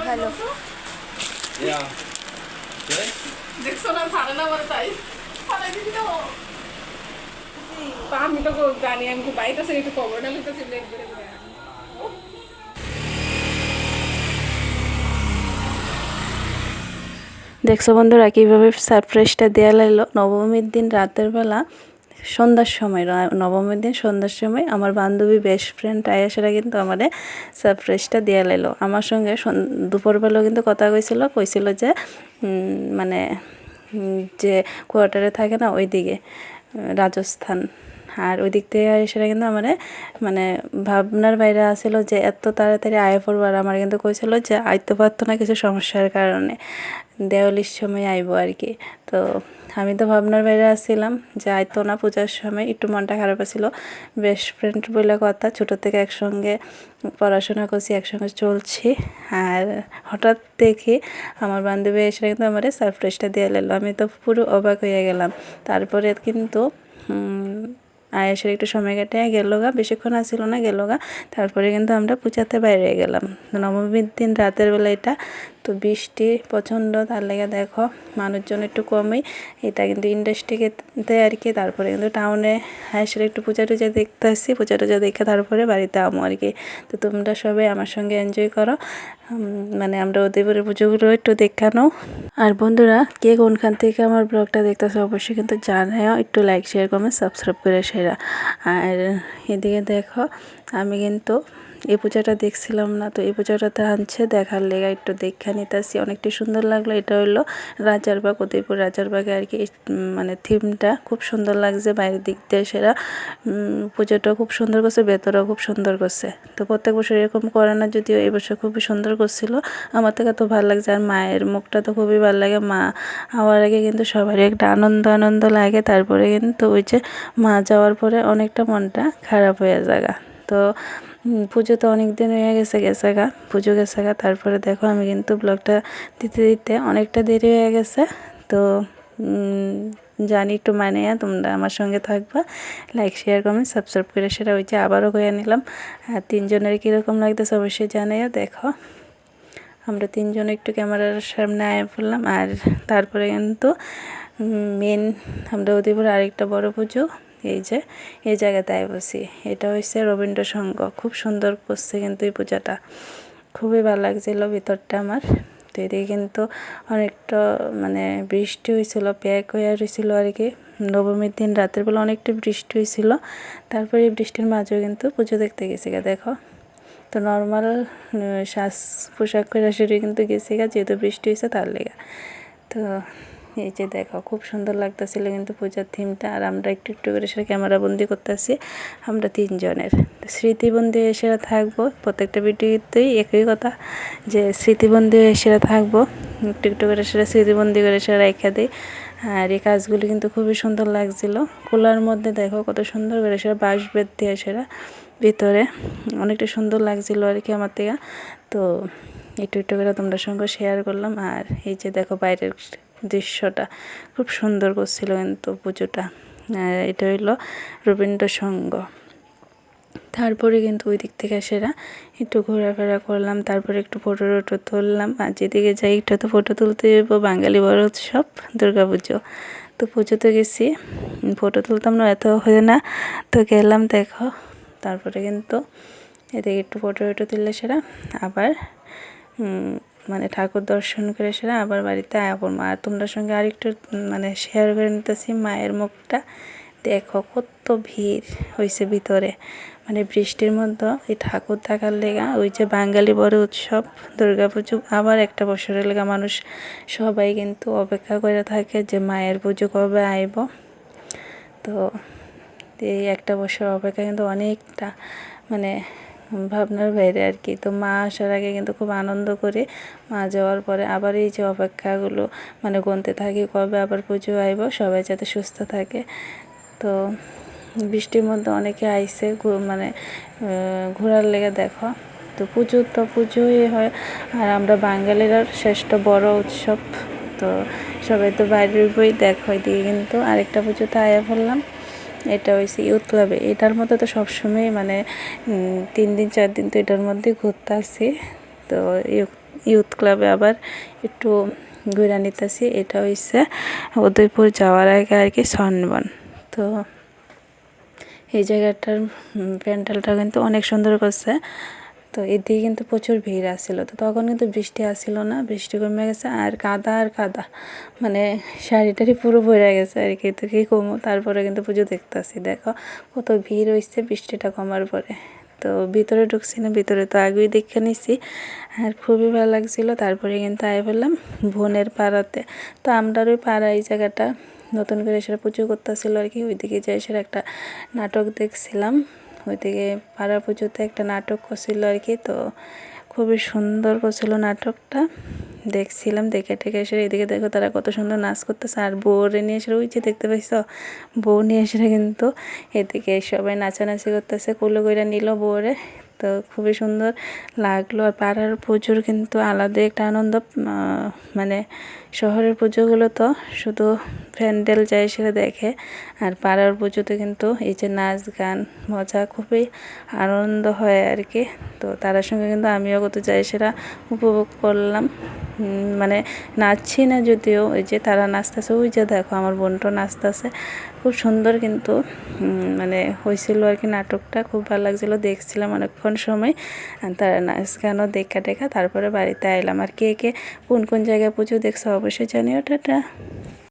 Hello Ja. Okay. দেখছ না ছাড়ে না আমার তাই ফালাই দিবি তো তা আমি তো জানি আমি খুব বাইতেছি একটু কবরটা লিখতেছি ব্লেড করে করে দেখছ বন্ধুরা কীভাবে সারপ্রাইজটা দেওয়া লাগল? নবমীর দিন রাতের বেলা সন্ধ্যার সময় নবমের দিন সন্ধ্যার সময় আমার বান্ধবী বেস্ট ফ্রেন্ড আয়াসেরা কিন্তু আমার সারপ্রাইজটা দেওয়া লাইলো। আমার সঙ্গে দুপুরবেলাও কিন্তু কথা কইছিল কইছিল যে মানে যে কোয়ার্টারে থাকে না ওই দিকে রাজস্থান। আর ওই দিক থেকে সেটা কিন্তু আমার মানে ভাবনার বাইরে আসছিল যে এত তাড়াতাড়ি আয় পড়ব আর আমার কিন্তু কইছিল যে আইতে পারতো না কিছু সমস্যার কারণে। দেওয়ালির সময় আইবো আর কি। তো আমি তো ভাবনার বাইরে আসছিলাম যে আইতো না পূজার সময়। একটু মনটা খারাপ ছিল বেস্ট ফ্রেন্ড বলে কথা, ছোটো থেকে একসঙ্গে পড়াশোনা করছি, একসঙ্গে চলছি। আর হঠাৎ দেখি আমার বান্ধবী এসে কিন্তু আমার সারপ্রাইজটা দিয়ে নিল আমি তো পুরো অবাক হয়ে গেলাম। তারপরে কিন্তু আয়েসের একটু সময় কাটে গেল গা, বেশিক্ষণ আসছিল না, গেল গা। তারপরে কিন্তু আমরা পূজাতে বাইরে গেলাম। নবমীর দিন রাতের বেলা এটা তো বৃষ্টি প্রচণ্ড, তার লেগে দেখো মানুষজন একটু কমই। এটা কিন্তু ইন্ডাস্ট্রিতে আর কি, তারপরে কিন্তু টাউনে আয়েসের একটু পূজা টুজা দেখতে আসছি পূজা টুজা দেখে তারপরে বাড়িতে আমো আর কি। তো তোমরা সবাই আমার সঙ্গে এনজয় করো। মানে আমরা উদয়পুরের পুজোগুলো একটু দেখানো আর বন্ধুরা, কে কোনখান থেকে আমার ব্লগটা দেখতেছে অবশ্যই কিন্তু জানাও, একটু লাইক শেয়ার কমেন্ট সাবস্ক্রাইব করে সেরা। আর এদিকে দেখো, আমি কিন্তু এই পূজাটা দেখছিলাম না তো এই পূজাটাতে আনছে দেখার লেগা একটু দেখা নিতেছি। অনেকটা সুন্দর লাগল এটা হলো রাজারবাগ উদয়পুর রাজারবাগে আর কি মানে থিমটা খুব সুন্দর লাগছে বাইরের দিক দিয়ে সেরা। উম, পুজোটাও খুব সুন্দর করছে ভেতরেও খুব সুন্দর করছে। তো প্রত্যেক বছর এরকম করে না যদিও এই বছর খুবই সুন্দর করছিল। আমার থেকে তো ভালো লাগছে আর মায়ের মুখটা তো খুবই ভালো লাগে। মা হওয়ার আগে কিন্তু সবারই একটা আনন্দ আনন্দ লাগে তারপরে কিন্তু ওই যে মা যাওয়ার পরে অনেকটা মনটা খারাপ হয়ে যায় তো পুজো তো অনেক দিন হয়ে গেছে গেছে গা, পুজো গেছে গা। তারপরে দেখো আমি কিন্তু ব্লগটা দিতে দিতে অনেকটা দেরি হয়ে গেছে। তো জানি একটু মানে তোমরা আমার সঙ্গে থাকবা। লাইক শেয়ার কমেন্ট সাবস্ক্রাইব করে সেটা ওই যে আবারও করে নিলাম। আর তিনজনের কীরকম লাগতেছে অবশ্যই জানাইও দেখো। আমরা তিনজন একটু ক্যামেরার সামনে আয় পড়লাম। আর তারপরে কিন্তু মেন আমরা উদয়পুর আরেকটা বড় পুজো। এই যে, এই জায়গাতে বসি। এটা হচ্ছে রবীন্দ্র সংঘ। খুব সুন্দর করছে কিন্তু এই পূজাটা। খুবই ভালো লাগছিল ভিতরটা আমার। তো এদিকে কিন্তু অনেকটা মানে বৃষ্টি হয়েছিল প্যাক হয়ে রয়েছিল আর কি। নবমীর দিন রাতের বেলা অনেকটা বৃষ্টি হয়েছিল তারপরে এই বৃষ্টির মাঝেও কিন্তু পুজো দেখতে গেছি গা, দেখো। তো নর্মাল শ্বাস পোশাক করে সেটি কিন্তু গেছি গা, যেহেতু বৃষ্টি হয়েছে তার লেগে। তো এই যে দেখো, খুব সুন্দর লাগতেছিল কিন্তু পূজার থিমটা আর আমরা একটু একটু করে সেটা ক্যামেরা বন্দি করতেছি। আমরা তিনজনের। স্মৃতিবন্দি হয়ে সেরা থাকব। প্রত্যেকটা ভিডিওতেই একই কথা যে স্মৃতিবন্দি হয়ে সেরা থাকব। একটু একটু করে সেটা স্মৃতিবন্দি করে সেটা রেখে দিই। আর এই কাজগুলি কিন্তু খুবই সুন্দর লাগছিল। কুলার মধ্যে দেখো কত সুন্দর করে সেটা বাঁশ বেত দিয়ে সেটা ভিতরে অনেকটা সুন্দর লাগছিল আর কি আমার থেকে। তো একটু একটু করে তোমরা সঙ্গে শেয়ার করলাম। আর এই যে দেখো বাইরের দৃশ্যটা। খুব সুন্দর করছিল কিন্তু পুজোটা। এটা হইল রবীন্দ্র সংঘ তারপরে কিন্তু ওই দিক থেকে সেরা একটু ঘোরাফেরা করলাম, তারপরে একটু ফটো টটো তুললাম, আর যেদিকে যাই একটু তো ফটো তুলতে যাব, বাঙালি বড় উৎসব পুজো। তো পুজোতে গেছি ফটো তুলতাম না, এত হয়ে না, তো গেলাম দেখো। তারপরে কিন্তু এদিকে একটু ফটো টটো তুললে সেরা, আবার মানে ঠাকুর দর্শন করে সেরা আবার বাড়িতে আয়া পড়ব। আর তোমরা সঙ্গে আরেকটু মানে শেয়ার করে নিতেছি মায়ের মুখটা। দেখো কত ভিড় হয়েছে ভিতরে। মানে বৃষ্টির মধ্যে এই ঠাকুর থাকার লেগা, ওই যে বাঙালি বড় উৎসব পুজো আবার একটা বছরের লেগা মানুষ সবাই কিন্তু অপেক্ষা করে থাকে যে মায়ের পুজো কবে আইব। তো এই একটা বছর অপেক্ষা কিন্তু অনেকটা মানে ভাবনার বাইরে আর কি। তো মা আসার আগে কিন্তু খুব আনন্দ করে মা যাওয়ার পরে আবার এই যে অপেক্ষাগুলো মানে গুনতে থাকি কবে আবার পুজো আইব, সবাই যাতে সুস্থ থাকে। তো বৃষ্টির মধ্যে অনেকে আইসে মানে ঘোরার লেগে দেখো। তো পুজো তো পুজোই হয়, আর আমরা বাঙালিরা শ্রেষ্ঠ বড় উৎসব। তো সবাই তো বাইরের বই দেখো, এদিকে কিন্তু আরেকটা পুজোতে আয়া পড়লাম। এটা হয়েছে ইউথ ক্লাবে। এটার মধ্যে তো সবসময় মানে তিন দিন, চার দিন তো এটার মধ্যে ঘুরতে আসি। তো ইউথ ক্লাবে আবার একটু ঘুরে নিতেছি এটা হয়েছে উদয়পুর যাওয়ার আগে আর কি সনবন। তো এই জায়গাটার প্যান্ডেলটা কিন্তু অনেক সুন্দর করছে। তো এদিকে কিন্তু প্রচুর ভিড় আসছিল। তো তখন কিন্তু বৃষ্টি আসছিল না, বৃষ্টি কমে গেছে আর কাদা আর কাদা। মানে শাড়ি টাড়ি পুরো ভরে গেছে আর কি। তো কী কমো তারপরে কিন্তু পুজো দেখতেছি। দেখো কত ভিড় হয়েছে বৃষ্টিটা কমার পরে। তো ভিতরে ঢুকছি না, ভিতরে তো আগেই দেখে নিছি। আর খুবই ভালো লাগছিল। তারপরে কিন্তু আয় বললাম বোনের পাড়াতে। তো আমরা ওই পাড়া এই জায়গাটা নতুন করে সেটা পুজো করতেছিল আর কি। ওইদিকে যাই সেটা একটা নাটক দেখছিলাম। ওইদিকে পাড়া পুজোতে একটা নাটক করছিল আর কি, তো খুবই সুন্দর করছিল নাটকটা। দেখছিলাম, দেখে টেকে এসে এদিকে দেখো তারা কত সুন্দর নাচ করতেছে। আর বউরে নিয়ে এসে, ওই যে দেখতে পাইছ? বউ নিয়ে এসে কিন্তু এদিকে সবাই নাচানাচি করতেছে, কুলো কইরা নিল বউরে। তো খুবই সুন্দর লাগল। আর পাড়ার পুজোর কিন্তু আলাদা একটা আনন্দ মানে শহরের পুজোগুলো তো শুধু প্যান্ডেল যায় সেটা দেখে। আর পাড়ার পুজোতে কিন্তু এই যে নাচ গান, মজা খুবই আনন্দ হয় আর কি। তো তার সঙ্গে কিন্তু আমিও কত যাই সেটা উপভোগ করলাম। মানে নাচছি না যদিও, ওই যে তারা নাচতেছে, ওই যে দেখো আমার বোনটা নাচতেছে। খুব সুন্দর কিন্তু মানে হয়েছিল আর কি নাটকটা, খুব ভালো লাগছিল, দেখছিলাম অনেকক্ষণ সময়। তারা নাচ গানও দেখা টেখা তারপরে বাড়িতে আইলাম। আর কে কে, কোন কোন জায়গায় পুজো দেখছ অবশ্যই জানিও, টাটা।